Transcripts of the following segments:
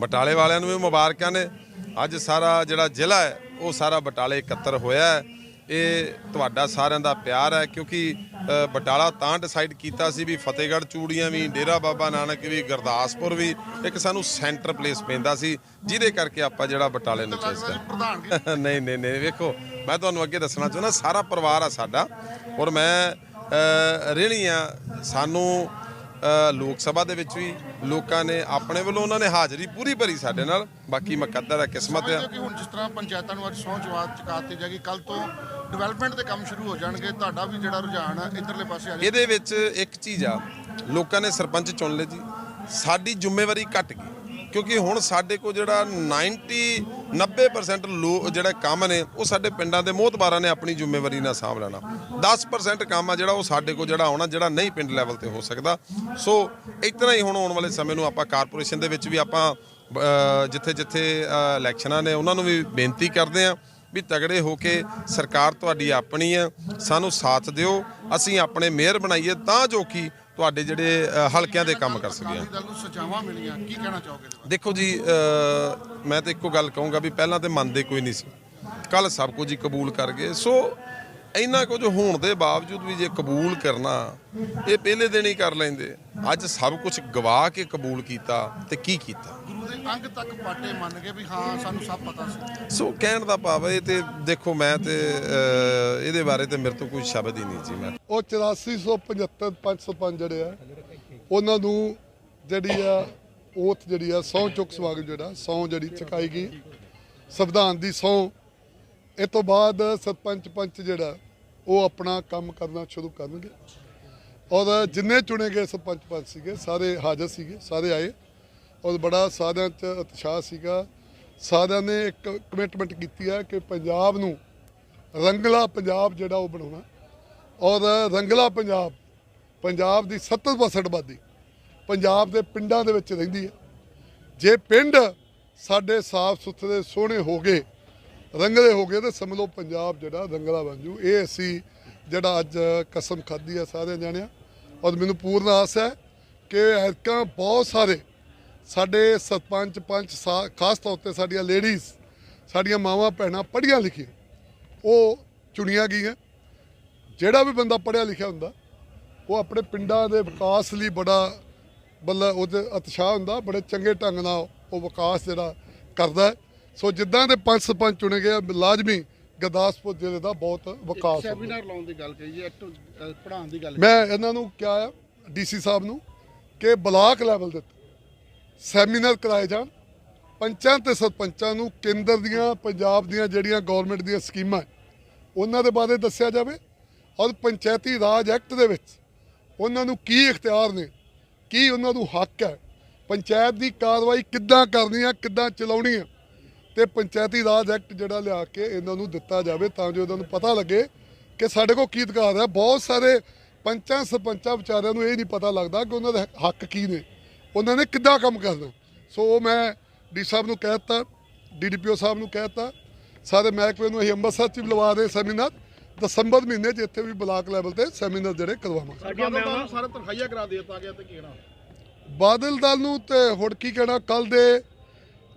ਬਟਾਲੇ ਵਾਲਿਆਂ ਨੂੰ ਵੀ ਮੁਬਾਰਕਾਂ ਨੇ। ਅੱਜ ਸਾਰਾ ਜਿਹੜਾ ਜ਼ਿਲ੍ਹਾ ਹੈ ਉਹ ਸਾਰਾ ਬਟਾਲੇ ਇਕੱਤਰ ਹੋਇਆ ਹੈ। ਇਹ ਤੁਹਾਡਾ ਸਾਰਿਆਂ ਦਾ ਪਿਆਰ ਹੈ ਕਿਉਂਕਿ ਬਟਾਲਾ ਤਾਂ ਡਿਸਾਈਡ ਕੀਤਾ ਸੀ ਵੀ ਫਤਿਹਗੜ੍ਹ ਚੂੜੀਆਂ ਵੀ ਡੇਰਾ ਬਾਬਾ ਨਾਨਕ ਵੀ ਗੁਰਦਾਸਪੁਰ ਵੀ ਇੱਕ ਸਾਨੂੰ ਸੈਂਟਰ ਪਲੇਸ ਪੈਂਦਾ ਸੀ ਜਿਹਦੇ ਕਰਕੇ ਆਪਾਂ ਜਿਹੜਾ ਬਟਾਲੇ ਨੂੰ ਚੇਸਦਾ ਨਹੀਂ ਨਹੀਂ ਨਹੀਂ ਵੇਖੋ ਮੈਂ ਤੁਹਾਨੂੰ ਅੱਗੇ ਦੱਸਣਾ ਚਾਹੁੰਦਾ ਸਾਰਾ ਪਰਿਵਾਰ ਆ ਸਾਡਾ ਔਰ ਮੈਂ ਰਹਿਣੀ ਆ ਸਾਨੂੰ ਲੋਕ ਸਭਾ ਦੇ ਵਿੱਚ ਵੀ ਲੋਕਾਂ ਨੇ ਆਪਣੇ ਵੱਲੋਂ ਉਹਨਾਂ ਨੇ ਹਾਜ਼ਰੀ ਪੂਰੀ ਭਰੀ ਸਾਡੇ ਨਾਲ। ਬਾਕੀ ਮੁਕੱਦਰ ਹੈ ਕਿਸਮਤ ਆ ਹੋ ਕਿ ਹੁਣ ਜਿਸ ਤਰ੍ਹਾਂ ਪੰਚਾਇਤਾਂ ਨੂੰ ਅੱਜ ਸਹੁੰ ਚੁਕਾ ਚੁਕਾਤੀ ਜਾਏਗੀ ਕੱਲ ਤੋਂ ਡਿਵੈਲਪਮੈਂਟ ਦੇ ਕੰਮ ਸ਼ੁਰੂ ਹੋ ਜਾਣਗੇ। ਤੁਹਾਡਾ ਵੀ ਜਿਹੜਾ ਰੁਝਾਨ ਹੈ ਇਧਰਲੇ ਪਾਸੇ ਆ ਜਾਏਗਾ ਇਹਦੇ ਵਿੱਚ ਇੱਕ ਚੀਜ਼ ਆ ਲੋਕਾਂ ਨੇ ਸਰਪੰਚ ਚੁਣ ਲਏ ਜੀ। ਸਾਡੀ ਜ਼ਿੰਮੇਵਾਰੀ ਘਟ ਗਈ। ਕਿਉਂਕਿ ਹੁਣ ਸਾਡੇ ਕੋਲ ਜਿਹੜਾ 90 90% ਲੋ ਜਿਹੜਾ ਕੰਮ ਨੇ, ਉਹ ਸਾਡੇ ਪਿੰਡਾਂ ਦੇ ਮੋਹਤਬਾਰਾਂ ਨੇ ਆਪਣੀ ਜ਼ਿੰਮੇਵਾਰੀ ਨਾਲ ਸਾਂਭ ਲੈਣਾ। 10% ਕੰਮ ਆ ਜਿਹੜਾ ਉਹ ਸਾਡੇ ਕੋਲ ਜਿਹੜਾ ਆਉਣਾ, ਜਿਹੜਾ ਨਹੀਂ ਪਿੰਡ ਲੈਵਲ ਤੇ ਹੋ ਸਕਦਾ। ਸੋ ਇਤਨਾ ਹੀ ਹੁਣ ਆਉਣ ਵਾਲੇ ਸਮੇਂ ਨੂੰ ਆਪਾਂ ਕਾਰਪੋਰੇਸ਼ਨ ਦੇ ਵਿੱਚ ਵੀ ਆਪਾਂ ਜਿੱਥੇ ਜਿੱਥੇ ਇਲੈਕਸ਼ਨਾਂ ਨੇ, ਉਹਨਾਂ ਨੂੰ ਵੀ ਬੇਨਤੀ ਕਰਦੇ ਆ ਵੀ ਤਗੜੇ ਹੋ ਕੇ ਸਰਕਾਰ ਤੁਹਾਡੀ ਆਪਣੀ ਹੈ, ਸਾਨੂੰ ਸਾਥ ਦਿਓ, ਅਸੀਂ ਆਪਣੇ ਮੇਅਰ ਬਣਾਈਏ, ਤਾਂ ਜੋ ਕਿ ਤੁਹਾਡੇ ਜਿਹੜੇ ਹਲਕਿਆਂ ਦੇ ਕੰਮ ਕਰ ਸਕੀਏ ਅਕਾਲੀ ਦਲ ਨੂੰ ਸਜ਼ਾਵਾਂ ਮਿਲੀਆਂ ਕੀ ਕਹਿਣਾ ਚਾਹੋਗੇ? ਦੇਖੋ ਜੀ ਮੈਂ ਤਾਂ ਇੱਕੋ ਗੱਲ ਕਹੂੰਗਾ ਵੀ ਪਹਿਲਾਂ ਤੇ ਮੰਨਦੇ ਕੋਈ ਨਹੀਂ ਸੀ। ਕੱਲ ਸਭ ਕੁਝ ਹੀ ਕਬੂਲ ਕਰ ਗਏ। ਸੋ ਇੰਨਾ ਕੁਝ ਹੋਣ ਦੇ ਬਾਵਜੂਦ ਵੀ ਜੇ ਕਬੂਲ ਕਰਨਾ ਇਹ ਪਹਿਲੇ ਦਿਨ ਹੀ ਕਰ ਲੈਂਦੇ। ਅੱਜ ਸਭ ਕੁਝ ਗਵਾ ਕੇ ਕਬੂਲ ਕੀਤਾ ਤੇ ਕੀ ਕੀਤਾ? ਦੇ ਅੰਗ ਤੱਕ ਪਾਟੇ ਮੰਨ ਕੇ ਵੀ ਹਾਂ ਸਾਨੂੰ ਸਭ ਪਤਾ ਸੀ। ਸੋ ਕਹਿਣ ਦਾ ਭਾਵ ਹੈ ਇਹ ਤੇ ਦੇਖੋ ਮੈਂ ਤੇ ਇਹਦੇ ਬਾਰੇ ਤੇ ਮੇਰੇ ਤੋਂ ਕੋਈ ਸ਼ਬਦ ਹੀ ਨਹੀਂ ਜੀ ਮੈਂ। ਉਹ 8475 ਪੰਜ ਸਰਪੰਚ ਜਿਹੜੇ ਆ ਉਹਨਾਂ ਨੂੰ ਜਿਹੜੀ ਆ ਓਥ ਜਿਹੜੀ ਆ ਸਹੁੰ ਚੁੱਕ ਸਵਾਗਤ ਜਿਹੜਾ ਸਹੁੰ ਜਿਹੜੀ ਚੁਕਾਈ ਗਈ। ਸੰਵਿਧਾਨ ਦੀ ਸਹੁੰ। ਇਹ ਤੋਂ ਬਾਅਦ ਸਰਪੰਚ ਪੰਚ ਜਿਹੜਾ ਉਹ ਆਪਣਾ ਕੰਮ ਕਰਨਾ ਸ਼ੁਰੂ ਕਰਨਗੇ। ਔਰ ਜਿੰਨੇ ਚੁਣੇ ਗਏ ਸਰਪੰਚ ਪੰਚ ਸੀਗੇ ਸਾਰੇ ਹਾਜ਼ਰ ਸੀਗੇ ਸਾਰੇ ਆਏ। ਔਰ ਬੜਾ ਸਾਰਿਆਂ 'ਚ ਉਤਸ਼ਾਹ ਸੀਗਾ। ਸਾਰਿਆਂ ਨੇ ਇੱਕ ਕਮਿਟਮੈਂਟ ਕੀਤੀ ਹੈ ਕਿ ਪੰਜਾਬ ਨੂੰ ਰੰਗਲਾ ਪੰਜਾਬ ਜਿਹੜਾ ਉਹ ਬਣਾਉਣਾ। ਔਰ ਰੰਗਲਾ ਪੰਜਾਬ ਪੰਜਾਬ ਦੀ 70% ਆਬਾਦੀ ਪੰਜਾਬ ਦੇ ਪਿੰਡਾਂ ਦੇ ਵਿੱਚ ਰਹਿੰਦੀ ਹੈ। ਜੇ ਪਿੰਡ ਸਾਡੇ ਸਾਫ਼ ਸੁਥਰੇ, ਸੋਹਣੇ ਹੋ ਗਏ, ਰੰਗਲੇ ਹੋ ਗਏ, ਤੇ ਸਮਝ ਲਓ ਪੰਜਾਬ ਜਿਹੜਾ ਰੰਗਲਾ ਬਣ ਜੂ। ਇਹ ਅਸੀਂ ਜਿਹੜਾ ਅੱਜ ਕਸਮ ਖਾਧੀ ਆ ਸਾਰੇ ਜਾਣਿਆ। ਔਰ ਮੈਨੂੰ ਪੂਰਨ ਆਸ ਹੈ ਕਿ ਐਤਕਾਂ ਬਹੁਤ ਸਾਰੇ ਸਾਡੇ ਸਰਪੰਚ ਪੰਚ ਖਾਸ ਤੌਰ ਤੇ ਸਾਡੀਆਂ ਲੇਡੀਜ਼ ਸਾਡੀਆਂ ਮਾਵਾਂ ਭੈਣਾਂ ਪੜ੍ਹੀਆਂ ਲਿਖੀਆਂ। ਉਹ ਚੁਣੀਆਂ ਗਈਆਂ। ਜਿਹੜਾ ਵੀ ਬੰਦਾ ਪੜ੍ਹਿਆ ਲਿਖਿਆ ਹੁੰਦਾ ਉਹ ਆਪਣੇ ਪਿੰਡਾਂ ਦੇ ਵਿਕਾਸ ਲਈ ਬੜਾ ਬੱਲਾ ਉਹਦੇ ਉਤਸ਼ਾਹ ਹੁੰਦਾ ਬੜੇ ਚੰਗੇ ਢੰਗ ਨਾਲ ਉਹ ਵਿਕਾਸ ਜਿਹੜਾ ਕਰਦਾ ਹੈ। ਸੋ ਜਿੱਦਾਂ ਦੇ ਪੰਜ ਸਰਪੰਚ ਚੁਣੇ ਗਏ ਲਾਜ਼ਮੀ ਗੁਰਦਾਸਪੁਰ ਜ਼ਿਲ੍ਹੇ ਦਾ ਬਹੁਤ ਵਿਕਾਸ ਸੈਮੀਨਾਰ ਲਾਉਣ ਦੀ ਗੱਲ ਕਹੀ ਜੀ ਪੜਾਉਣ ਦੀ ਗੱਲ ਮੈਂ ਇਹਨਾਂ ਨੂੰ ਕਿਹਾ ਡੀਸੀ ਸਾਹਿਬ ਨੂੰ ਕਿ ਬਲਾਕ ਲੈਵਲ ਦੇ ਸੈਮੀਨਾਰ ਕਰਾਏ ਜਾਣ। ਪੰਚਾਂ ਤੇ ਸਰਪੰਚਾਂ ਨੂੰ ਕੇਂਦਰ ਦੀਆਂ, ਪੰਜਾਬ ਦੀਆਂ ਜਿਹੜੀਆਂ ਗਵਰਨਮੈਂਟ ਦੀਆਂ ਸਕੀਮਾਂ ਉਹਨਾਂ ਦੇ ਬਾਰੇ ਦੱਸਿਆ ਜਾਵੇ ਔਰ ਪੰਚਾਇਤੀ ਰਾਜ ਐਕਟ ਦੇ ਵਿੱਚ ਉਹਨਾਂ ਨੂੰ ਕੀ ਇਖਤਿਆਰ ਨੇ, ਕੀ ਉਹਨਾਂ ਨੂੰ ਹੱਕ ਹੈ, ਪੰਚਾਇਤ ਦੀ ਕਾਰਵਾਈ ਕਿੱਦਾਂ ਕਰਨੀ ਹੈ, ਕਿੱਦਾਂ ਚਲਾਉਣੀ ਹੈ ਤੇ ਪੰਚਾਇਤੀ ਰਾਜ ਐਕਟ ਜਿਹੜਾ ਲਿਆ ਕੇ ਇਹਨਾਂ ਨੂੰ ਦਿੱਤਾ ਜਾਵੇ ਤਾਂ ਜੋ ਇਹਨਾਂ ਨੂੰ ਪਤਾ ਲੱਗੇ ਕਿ ਸਾਡੇ ਕੋਲ ਕੀ ਅਧਿਕਾਰ ਹੈ। ਬਹੁਤ ਸਾਰੇ ਪੰਚਾਂ, ਸਰਪੰਚਾਂ ਵਿਚਾਰਿਆਂ ਨੂੰ ਇਹ ਨਹੀਂ ਪਤਾ ਲੱਗਦਾ ਕਿ ਉਹਨਾਂ ਦੇ ਹੱਕ ਕੀ ਨੇ। ਉਹਨਾਂ ਨੇ ਕਿੱਦਾਂ ਕੰਮ ਕਰਨਾ ਸੋ ਮੈਂ ਡੀ ਸਾਹਿਬ ਨੂੰ ਕਹਿ ਦਿੱਤਾ ਡੀਡੀਪੀਓ ਸਾਹਿਬ ਨੂੰ ਕਹਿ ਦਿੱਤਾ ਸਾਰੇ ਮਹਿਕਮੇ ਨੂੰ ਅਸੀਂ ਅੰਮ੍ਰਿਤਸਰ ਚ ਵੀ ਲਵਾ ਦੇ ਸੈਮੀਨਾਰ ਦਸੰਬਰ ਮਹੀਨੇ 'ਚ ਇੱਥੇ ਵੀ ਬਲਾਕ ਲੈਵਲ ਤੇ ਸੈਮੀਨਾਰ ਜਿਹੜੇ ਕਰਵਾਵਾਂਗੇ। ਸਾਡੀਆਂ ਮੈਂ ਸਾਰੇ ਤਰਖਾਈਆ ਕਰਾ ਦੇ ਦਿੱਤਾ ਗਿਆ ਤੇ ਕੀ ਕਹਿਣਾ? ਬਾਦਲ ਦਲ ਨੂੰ ਤੇ ਹੁਣ ਕੀ ਕਹਿਣਾ ਕੱਲ ਦੇ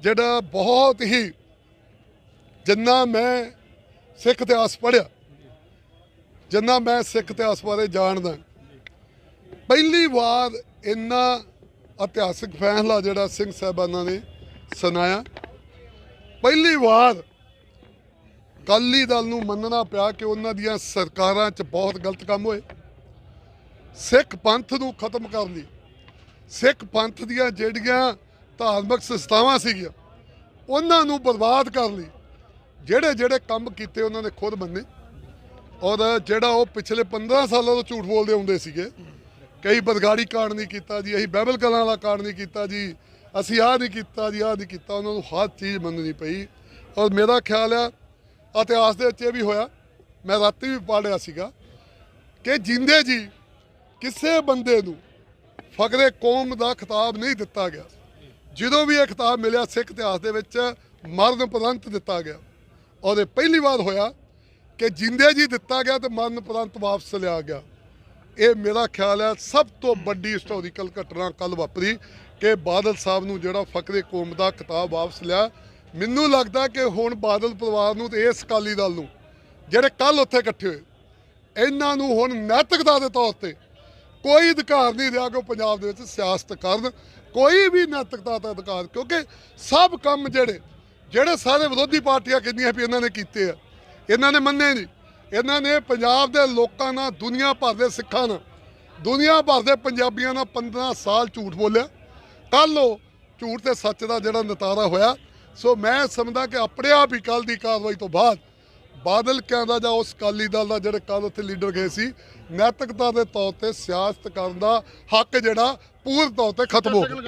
ਜਿਹੜਾ ਬਹੁਤ ਹੀ ਜਿੰਨਾ ਮੈਂ ਸਿੱਖ ਇਤਿਹਾਸ ਪੜ੍ਹਿਆ ਜਿੰਨਾ ਮੈਂ ਸਿੱਖ ਇਤਿਹਾਸ ਬਾਰੇ ਜਾਣਦਾ ਪਹਿਲੀ ਵਾਰ ਇੰਨਾ ਇਤਿਹਾਸਿਕ ਫੈਸਲਾ ਜਿਹੜਾ ਸਿੰਘ ਸਾਹਿਬਾਨਾਂ ਨੇ ਸੁਣਾਇਆ। ਪਹਿਲੀ ਵਾਰ ਅਕਾਲੀ ਦਲ ਨੂੰ ਮੰਨਣਾ ਪਿਆ ਕਿ ਉਹਨਾਂ ਦੀਆਂ ਸਰਕਾਰਾਂ 'ਚ ਬਹੁਤ ਗਲਤ ਕੰਮ ਹੋਏ। ਸਿੱਖ ਪੰਥ ਨੂੰ ਖਤਮ ਕਰਨ ਲਈ, ਸਿੱਖ ਪੰਥ ਦੀਆਂ ਜਿਹੜੀਆਂ ਧਾਰਮਿਕ ਸੰਸਥਾਵਾਂ ਸੀਗੀਆਂ, ਉਹਨਾਂ ਨੂੰ ਬਰਬਾਦ ਕਰਨ ਲਈ ਜਿਹੜੇ ਜਿਹੜੇ ਕੰਮ ਕੀਤੇ ਉਹਨਾਂ ਨੇ ਖੁਦ ਮੰਨੇ। ਔਰ ਜਿਹੜਾ ਉਹ ਪਿਛਲੇ 15 ਸਾਲਾਂ ਤੋਂ ਝੂਠ ਬੋਲਦੇ ਹੁੰਦੇ ਸੀਗੇ ਕਈ ਬਦਗਾੜੀ ਕਾਂਡ ਨਹੀਂ ਕੀਤਾ ਜੀ, ਅਸੀਂ ਬਾਈਬਲ ਕਲਾਂ ਵਾਲਾ ਕਾਂਡ ਨਹੀਂ ਕੀਤਾ ਜੀ, ਅਸੀਂ ਆਹ ਨਹੀਂ ਕੀਤਾ ਜੀ, ਆਹ ਨਹੀਂ ਕੀਤਾ, ਉਹਨਾਂ ਨੂੰ ਹਰ ਚੀਜ਼ ਮੰਨਣੀ ਪਈ। ਔਰ ਮੇਰਾ ਖਿਆਲ ਆ, ਇਤਿਹਾਸ ਦੇ ਵਿੱਚ ਇਹ ਵੀ ਹੋਇਆ, ਮੈਂ ਰਾਤੀ ਵੀ ਪੜ੍ਹਿਆ ਸੀਗਾ ਕਿ ਜਿੰਦੇ ਜੀ ਕਿਸੇ ਬੰਦੇ ਨੂੰ ਫਕਰੇ ਕੌਮ ਦਾ ਖਿਤਾਬ ਨਹੀਂ ਦਿੱਤਾ ਗਿਆ। ਜਦੋਂ ਵੀ ਇਹ ਖਿਤਾਬ ਮਿਲਿਆ, ਸਿੱਖ ਇਤਿਹਾਸ ਦੇ ਵਿੱਚ ਮਰਨ ਉਪਰੰਤ ਦਿੱਤਾ ਗਿਆ। ਔਰ ਇਹ ਪਹਿਲੀ ਵਾਰ ਹੋਇਆ ਕਿ ਜਿੰਦੇ ਜੀ ਦਿੱਤਾ ਗਿਆ ਤੇ ਮਰਨ ਉਪਰੰਤ ਵਾਪਸ ਲਿਆ ਗਿਆ। ਇਹ ਮੇਰਾ ਖਿਆਲ ਹੈ ਸਭ ਤੋਂ ਵੱਡੀ ਹਿਸਟੋਰੀਕਲ ਘਟਨਾ ਕੱਲ ਵਾਪਰੀ ਕਿ ਬਾਦਲ ਸਾਹਿਬ ਨੂੰ ਜਿਹੜਾ ਫਕਰੇ ਕੌਮ ਦਾ ਕਿਤਾਬ ਵਾਪਸ ਲਿਆ। ਮੈਨੂੰ ਲੱਗਦਾ ਕਿ ਹੁਣ ਬਾਦਲ ਪਰਿਵਾਰ ਨੂੰ ਤੇ ਇਸ ਅਕਾਲੀ ਦਲ ਨੂੰ, ਜਿਹੜੇ ਕੱਲ ਉੱਥੇ ਇਕੱਠੇ ਹੋਏ, ਇਹਨਾਂ ਨੂੰ ਹੁਣ ਨੈਤਿਕਤਾ ਦੇ ਤੌਰ ਤੇ ਕੋਈ ਅਧਿਕਾਰ ਨਹੀਂ ਰਿਹਾ ਕਿ ਉਹ ਪੰਜਾਬ ਦੇ ਵਿੱਚ ਸਿਆਸਤ ਕਰਨ, ਕੋਈ ਵੀ ਨੈਤਿਕਤਾ ਦਾ ਅਧਿਕਾਰ, ਕਿਉਂਕਿ ਸਭ ਕੰਮ ਜਿਹੜੇ ਜਿਹੜੇ ਸਾਰੇ ਵਿਰੋਧੀ ਪਾਰਟੀਆਂ ਕਹਿੰਦੀਆਂ ਵੀ ਇਹਨਾਂ ਨੇ ਕੀਤੇ ਆ, ਇਹਨਾਂ ਨੇ ਮੰਨੇ ਨਹੀਂ। ਇਹਨਾਂ ਨੇ ਪੰਜਾਬ ਦੇ ਲੋਕਾਂ ਨਾਲ ਦੁਨੀਆ ਭਰ ਦੇ ਸਿੱਖਾਂ ਨਾਲ, ਦੁਨੀਆ ਭਰ ਦੇ ਪੰਜਾਬੀਆਂ ਨਾਲ 15 ਸਾਲ ਝੂਠ ਬੋਲਿਆ। ਕੱਲ ਉਹ ਝੂਠ ਤੇ ਸੱਚ ਦਾ ਜਿਹੜਾ ਨਤਾਰਾ ਹੋਇਆ। ਸੋ ਮੈਂ ਸਮਝਦਾ ਕਿ ਆਪਣੇ ਆਪ ਹੀ ਕੱਲ ਦੀ ਕਾਰਵਾਈ ਤੋਂ ਬਾਅਦ ਬਾਦਲ ਕਹਿੰਦਾ ਜਾਂ ਉਸ ਅਕਾਲੀ ਦਲ ਦਾ ਜਿਹੜੇ ਕੱਲ ਉੱਥੇ ਲੀਡਰ ਗਏ ਸੀ, ਨੈਤਿਕਤਾ ਦੇ ਤੌਰ ਤੇ ਸਿਆਸਤ ਕਰਨ ਦਾ ਹੱਕ ਜਿਹੜਾ ਪੂਰਨ ਤੌਰ ਤੇ ਖਤਮ ਹੋ ਗਿਆ।